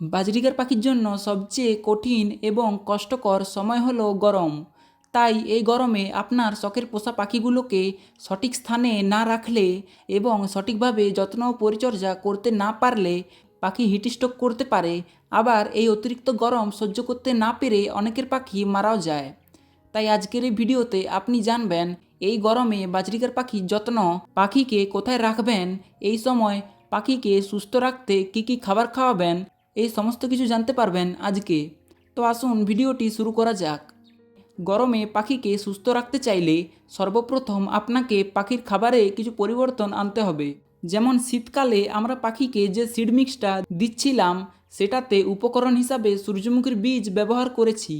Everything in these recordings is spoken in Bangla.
বাজরিকার পাখির জন্য সবচেয়ে কঠিন এবং কষ্টকর সময় হলো গরম। তাই এই গরমে আপনার শখের পোষা পাখিগুলোকে সঠিক স্থানে না রাখলে এবং সঠিকভাবে যত্ন পরিচর্যা করতে না পারলে পাখি হিটস্ট্রোক করতে পারে। আবার এই অতিরিক্ত গরম সহ্য করতে না পেরে অনেকের পাখি মারাও যায়। তাই আজকের এই ভিডিওতে আপনি জানবেন, এই গরমে বাজরিকার পাখির যত্ন পাখিকে কোথায় রাখবেন? এই সময় পাখিকে সুস্থ রাখতে কী কী খাবার খাওয়াবেন? এই সমস্ত কিছু জানতে পারবেন আজকে। তো আসুন ভিডিওটি শুরু করা যাক। গরমে পাখিকে সুস্থ রাখতে চাইলে সর্বপ্রথম আপনাকে পাখির খাবারে কিছু পরিবর্তন আনতে হবে। যেমন শীতকালে আমরা পাখিকে যে সিড মিক্সটা দিচ্ছিলাম, সেটাতে উপকরণ হিসাবে সূর্যমুখীর বীজ ব্যবহার করেছি।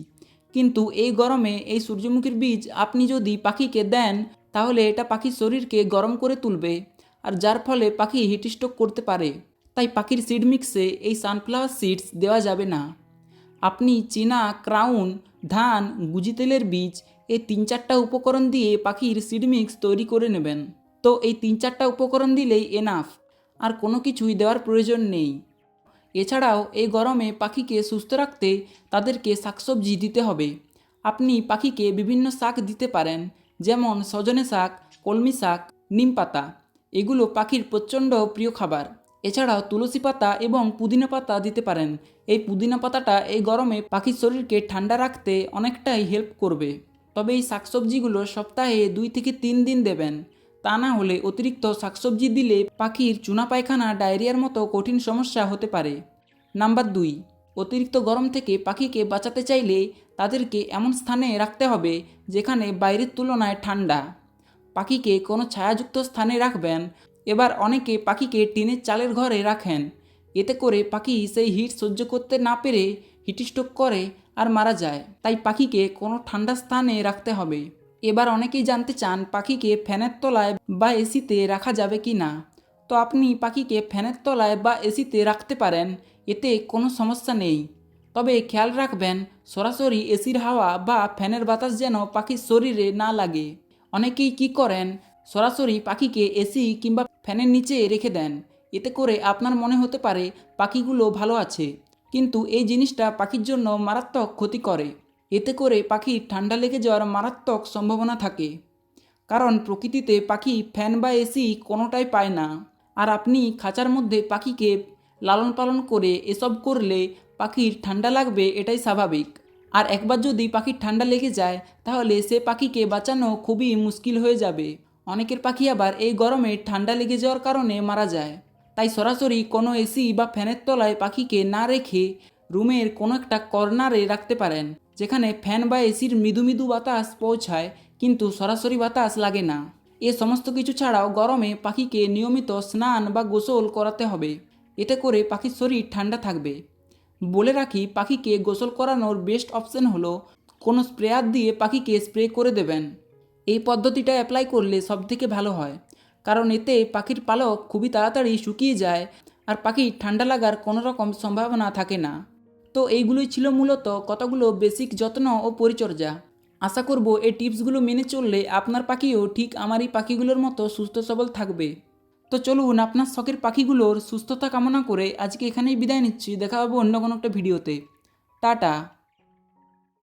কিন্তু এই গরমে এই সূর্যমুখীর বীজ আপনি যদি পাখিকে দেন, তাহলে এটা পাখির শরীরকে গরম করে তুলবে, আর যার ফলে পাখি হিটস্ট্রোক করতে পারে। তাই পাখির সিড মিক্সে এই সানফ্লাওয়ার সিডস দেওয়া যাবে না। আপনি চীনা ক্রাউন ধান, গুজি তেলের বীজ এই তিন চারটা উপকরণ দিয়ে পাখির সিড মিক্স তৈরি করে নেবেন। তো এই তিন চারটা উপকরণ দিলেই এনাফ আর কোনো কিছুই দেওয়ার প্রয়োজন নেই। এছাড়াও এই গরমে পাখিকে সুস্থ রাখতে তাদেরকে শাকসবজি দিতে হবে। আপনি পাখিকে বিভিন্ন শাক দিতে পারেন, যেমন সজনে শাক, কলমি শাক, নিম পাতা। এগুলো পাখির প্রচণ্ড প্রিয় খাবার। এছাড়াও তুলসী পাতা এবং পুদিনা পাতা দিতে পারেন। এই পুদিনা পাতাটা এই গরমে পাখির শরীরকে ঠান্ডা রাখতে অনেকটাই হেল্প করবে। তবে এই শাকসবজিগুলো সপ্তাহে দুই থেকে তিন দিন দেবেন। তা না হলে অতিরিক্ত শাকসবজি দিলে পাখির চুনা পায়খানা, ডায়রিয়ার মতো কঠিন সমস্যা হতে পারে। নাম্বার দুই, অতিরিক্ত গরম থেকে পাখিকে বাঁচাতে চাইলে তাদেরকে এমন স্থানে রাখতে হবে যেখানে বাইরের তুলনায় ঠান্ডা। পাখিকে কোনো ছায়াযুক্ত স্থানে রাখবেন এবার অনেকে পাখিকে টিনের চালের ঘরে রাখেন। এতে করে পাখি সেই হিট সহ্য করতে না পেরে হিটস্ট্রোক করে আর মারা যায়। তাই পাখিকে কোনো ঠান্ডা স্থানে রাখতে হবে। এবার অনেকেই জানতে চান পাখিকে ফ্যানের তলায় বা এসিতে রাখা যাবে কি না তো আপনি পাখিকে ফ্যানের তলায় বা এসিতে রাখতে পারেন, এতে কোনো সমস্যা নেই। তবে খেয়াল রাখবেন, সরাসরি এসির হাওয়া বা ফ্যানের বাতাস যেন পাখির শরীরে না লাগে। অনেকেই কি করেন সরাসরি পাখিকে এসি কিংবা ফ্যানের নিচে রেখে দেন। এতে করে আপনার মনে হতে পারে পাখিগুলো ভালো আছে। কিন্তু এই জিনিসটা পাখির জন্য মারাত্মক ক্ষতি করে। এতে করে পাখির ঠান্ডা লেগে যাওয়ার মারাত্মক সম্ভাবনা থাকে। কারণ প্রকৃতিতে পাখি ফ্যান বা এসি কোনোটাই পায় না। আর আপনি খাঁচার মধ্যে পাখিকে লালন পালন করে এসব করলে পাখির ঠান্ডা লাগবে এটাই স্বাভাবিক। আর একবার যদি পাখির ঠান্ডা লেগে যায়, তাহলে সে পাখিকে বাঁচানো খুবই মুশকিল হয়ে যাবে। অনেকের পাখি আবার এই গরমে ঠান্ডা লেগে যাওয়ার কারণে মারা যায়। তাই সরাসরি কোনো এসি বা ফ্যানের তলায় পাখিকে না রেখে রুমের কোনো একটা কর্নারে রাখতে পারেন, যেখানে ফ্যান বা এসির মৃদু মৃদু বাতাস পৌঁছায়, কিন্তু সরাসরি বাতাস লাগে না। এ সমস্ত কিছু ছাড়াও গরমে পাখিকে নিয়মিত স্নান বা গোসল করাতে হবে। এতে করে পাখির শরীর ঠান্ডা থাকবে। বলে রাখি, পাখিকে গোসল করানোর বেস্ট অপশন হলো কোনো স্প্রেয়ার দিয়ে পাখিকে স্প্রে করে দেবেন। এই পদ্ধতিটা অ্যাপ্লাই করলে সবথেকে ভালো হয়। কারণ এতে পাখির পালক খুবই তাড়াতাড়ি শুকিয়ে যায় আর পাখি ঠান্ডা লাগার কোনো রকম সম্ভাবনা থাকে না। তো এইগুলোই ছিল মূলত কতগুলো বেসিক যত্ন ও পরিচর্যা। আশা করব এই টিপসগুলো মেনে চললে আপনার পাখিও ঠিক আমার এই পাখিগুলোর মতো সুস্থ সবল থাকবে। তো চলুন আপনার শখের পাখিগুলোর সুস্থতা কামনা করে আজকে এখানেই বিদায় নিচ্ছি। দেখা হবে অন্য কোনো একটা ভিডিওতে। টাটা।